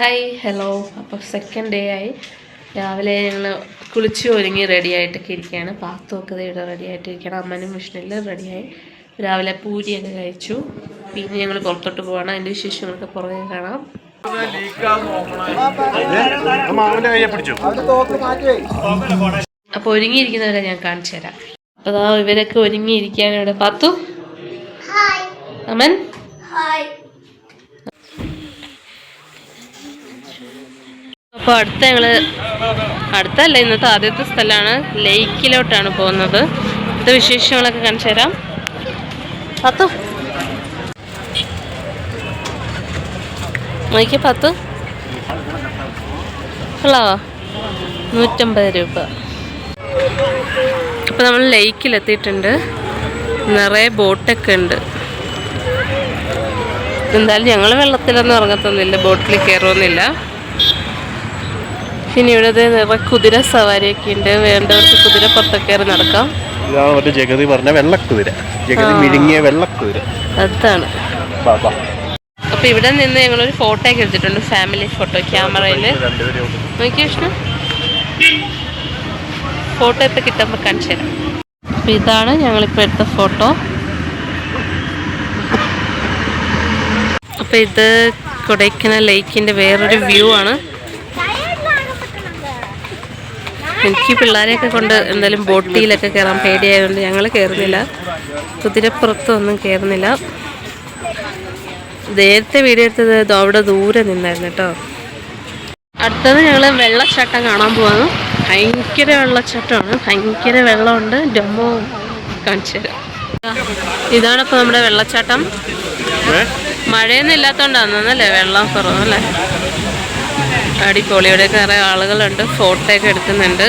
Hi hello അപ്പോൾ second day ആയി. രാവിലെ ഞങ്ങൾ കുളിച്ച് ഒരുങ്ങി റെഡി ആയിട്ടൊക്കെ ഇരിക്കുകയാണ്. പാത്തുമൊക്കെ ദേ ഇവിടെ റെഡി ആയിട്ടിരിക്കുകയാണ്. അമ്മനും വിഷ്ണുവിൽ റെഡിയായി രാവിലെ പൂരിയൊക്കെ കഴിച്ചു. പിന്നെ ഞങ്ങൾ പുറത്തോട്ട് പോകണം അതിന്റെ വിശേഷങ്ങളൊക്കെ പുറകെ കാണാം. അപ്പോൾ ഒരുങ്ങിയിരിക്കുന്നവരെ ഞാൻ കാണിച്ചു തരാം. അപ്പോൾ അതാ ഇവരൊക്കെ ഒരുങ്ങിയിരിക്കുകയാണ് ഇവിടെ. പാത്തു? അമൻ? അപ്പോൾ അടുത്ത ഞങ്ങൾ അടുത്തല്ല ഇന്നത്തെ ആദ്യത്തെ സ്ഥലമാണ്. ലേക്കിലോട്ടാണ് പോകുന്നത്. ഇത് വിശേഷങ്ങളൊക്കെ കാണിച്ചു തരാം. പത്തു. നോക്കി പത്തു. കൊള്ളാവോ? നൂറ്റമ്പത് രൂപ. അപ്പോൾ നമ്മൾ ലേക്കിലെത്തിയിട്ടുണ്ട്. നിറയെ ബോട്ടൊക്കെ ഉണ്ട്. എന്തായാലും ഞങ്ങൾ വെള്ളത്തിലൊന്നും ഇറങ്ങത്തൊന്നുമില്ല. ബോട്ടിൽ കയറുമൊന്നുമില്ല പിന്നെ ഇവിടെ നിറ കുതിര സവാരിയൊക്കെ ഉണ്ട്. വേണ്ടവർക്ക് കുതിര പുറത്തൊക്കെ നടക്കാം. ഇതാണ് മറ്റേ ജഗതി പറഞ്ഞ വെള്ളക്കുതിര. ജഗതി മിഴുങ്ങിയ വെള്ളക്കുതിര. അതാണ്. അപ്പൊ ഇവിടെ നിന്ന് ഞങ്ങളൊരു ഫോട്ടോ ഒക്കെ എടുത്തിട്ടുണ്ട്. ഫാമിലി ഫോട്ടോ ക്യാമറയിൽ നോക്കിയ വിഷ്ണു ഫോട്ടോ ഇപ്പൊ കിട്ടുമ്പോ കാണിച്ചു തരാം. അപ്പൊ ഇതാണ് ഞങ്ങളിപ്പോ എടുത്ത ഫോട്ടോ അപ്പൊ ഇത് കൊടൈക്കനാൽ ലേക്കിന്റെ വേറൊരു വ്യൂ ആണ്. എനിക്ക് പിള്ളേരെയൊക്കെ കൊണ്ട് എന്തായാലും ബോട്ടിയിലൊക്കെ കയറാൻ പേടിയായതുകൊണ്ട് ഞങ്ങൾ കയറുന്നില്ല. കുതിരപ്പുറത്തൊന്നും കയറുന്നില്ല. നേരത്തെ വീഡിയോ എടുത്തത് അവിടെ ദൂരെ നിന്നായിരുന്നു കേട്ടോ. അടുത്തത് ഞങ്ങൾ വെള്ളച്ചാട്ടം കാണാൻ പോവാണ്. ഭയങ്കര വെള്ളച്ചാട്ടമാണ്. ഭയങ്കര വെള്ളമുണ്ട്. ഡെമോ കാണിച്ചു തരാം. ഇതാണ് ഇപ്പോൾ നമ്മുടെ വെള്ളച്ചാട്ടം. മഴയൊന്നും ഇല്ലാത്തതുകൊണ്ടാണെന്നല്ലേ വെള്ളം കുറവല്ലേ അടിപൊളി ഇവിടെ കുറേ ആളുകളുണ്ട് ഫോട്ടോ ഒക്കെ എടുക്കുന്നുണ്ട്.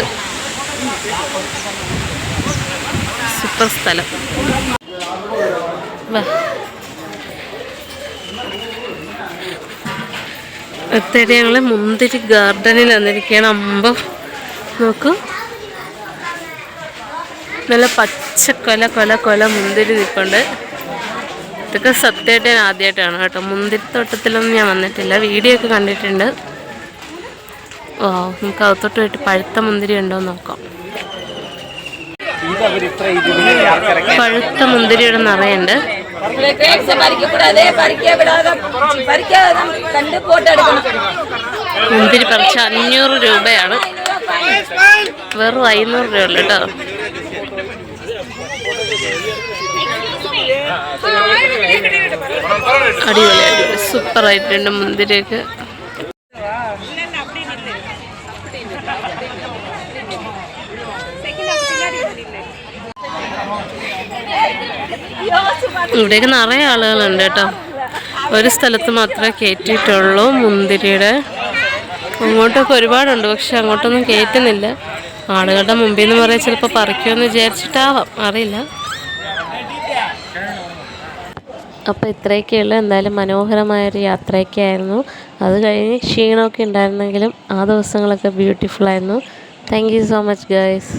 സൂപ്പർ സ്ഥലം. വാ. ഞങ്ങൾ മുന്തിരി ഗാർഡനിൽ വന്നിരിക്കുകയാണ്. അമ്പം നോക്കൂ. നല്ല പച്ച കൊല കൊല കൊല മുന്തിരി നിൽപ്പുണ്ട്. ഇതൊക്കെ സത്യമായിട്ട് ഞാൻ ആദ്യമായിട്ടാണ് കേട്ടോ. മുന്തിരി തോട്ടത്തിലൊന്നും ഞാൻ വന്നിട്ടില്ല. വീഡിയോ ഒക്കെ കണ്ടിട്ടുണ്ട്. നമുക്ക് അകത്തോട്ട് പോയിട്ട് പഴുത്ത മുന്തിരി ഉണ്ടോ നോക്കാം. പഴുത്ത മുന്തിരിയുടെ നിറയുണ്ട്. മുന്തിരി പറിച്ച അഞ്ഞൂറ് രൂപയാണ്. വെറും അഞ്ഞൂറ് രൂപ ഉള്ളു കേട്ടോ. അടിപൊളി അടിപൊളി. സൂപ്പർ ആയിട്ടുണ്ട് മുന്തിരിയൊക്കെ. ഇവിടെയൊക്കെ നിറയെ ആളുകളുണ്ട് കേട്ടോ. ഒരു സ്ഥലത്ത് മാത്രമേ കയറ്റിയിട്ടുള്ളൂ മുന്തിരിയുടെ. അങ്ങോട്ടൊക്കെ ഒരുപാടുണ്ട് പക്ഷെ അങ്ങോട്ടൊന്നും കയറ്റുന്നില്ല ആളുകളുടെ മുമ്പിൽ നിന്ന് പറയാൻ ചിലപ്പോൾ പറിക്കുമെന്ന് വിചാരിച്ചിട്ടാവാം. അറിയില്ല. അപ്പോൾ ഇത്രയൊക്കെയുള്ളൂ. എന്തായാലും മനോഹരമായൊരു യാത്രയൊക്കെ ആയിരുന്നു. അത് കഴിഞ്ഞ് ക്ഷീണമൊക്കെ ഉണ്ടായിരുന്നെങ്കിലും ആ ദിവസങ്ങളൊക്കെ ബ്യൂട്ടിഫുൾ ആയിരുന്നു. Thank you so much guys